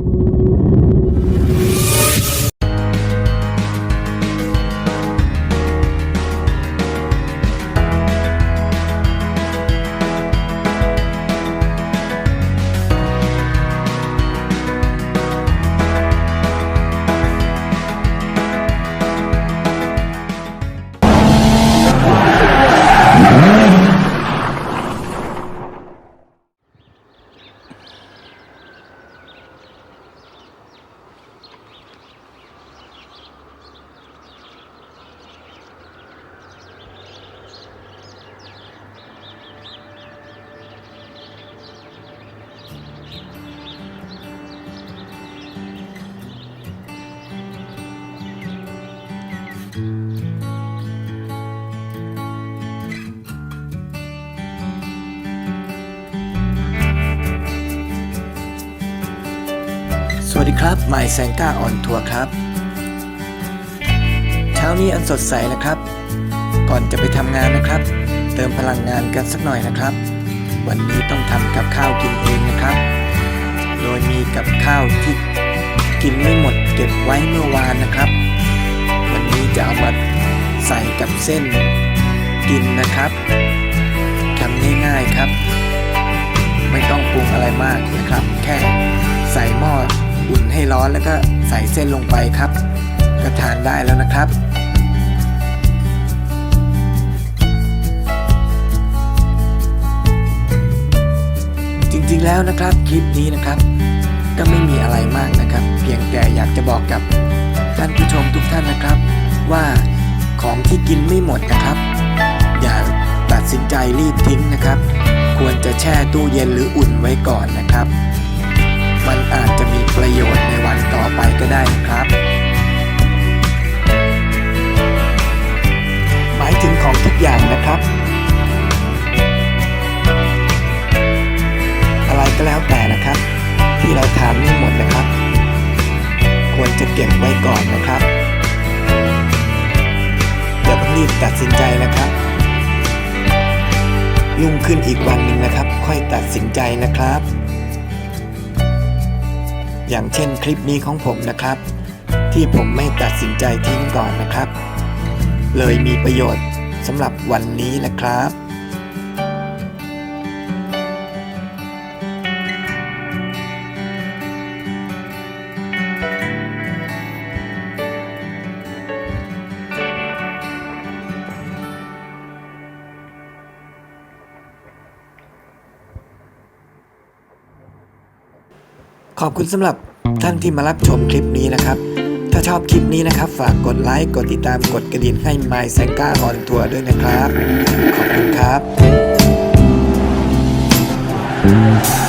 ส ดีครับหมายแซงก้าออนทัวร์ครับ เช้านี้อันสดใสนะครับ ก่อนจะไปทำงานนะครับ เติมพลังงานกันสักหน่อยนะครับ วันนี้ต้องทำกับข้าวกินเองนะครับ โดยมีกับข้าวที่กินไม่หมดเก็บไว้เมื่อวานนะครับ วันนี้จะเอามาใส่กับเส้นกินนะครับทำง่ายๆครับ ไม่ต้องปรุงอะไรมากนะครับ แค่ใส่หม้อ อุ่นให้ร้อนแล้วก็ใส่เส้นลงไปครับ ก็ทานได้แล้วนะครับจริงๆแล้วนะครับคลิปนี้นะครับ ก็ไม่มีอะไรมากนะครับ เพียงแต่อยากจะบอกกับท่านผู้ชมทุกท่านนะครับ ว่าของที่กินไม่หมดนะครับ อย่าตัดสินใจรีบทิ้งนะครับ ควรจะแช่ตู้เย็นหรืออุ่นไว้ก่อนนะครับ มันอาจจะมีประโยชน์ในวันต่อไปก็ได้นะครับ หมายถึงของทุกอย่างนะครับ อะไรก็แล้วแต่นะครับ ที่เราทานไม่หมดนะครับ ควรจะเก็บไว้ก่อนนะครับอย่าเพิ่งรีบตัดสินใจนะครับรุ่งขึ้นอีกวันหนึ่งนะครับ ค่อยตัดสินใจนะครับ อย่างเช่นคลิปนี้ของผมนะครับ ที่ผมไม่ตัดสินใจทิ้งก่อนนะครับ เลยมีประโยชน์สำหรับวันนี้นะครับ ขอบคุณสำหรับท่านที่มารับชมคลิปนี้นะครับ ถ้าชอบคลิปนี้นะครับ ฝากกดไลค์ กดติดตาม กดกระดิ่งให้ My s a n g a on Tour ด้วยนะครับ ขอบคุณครับ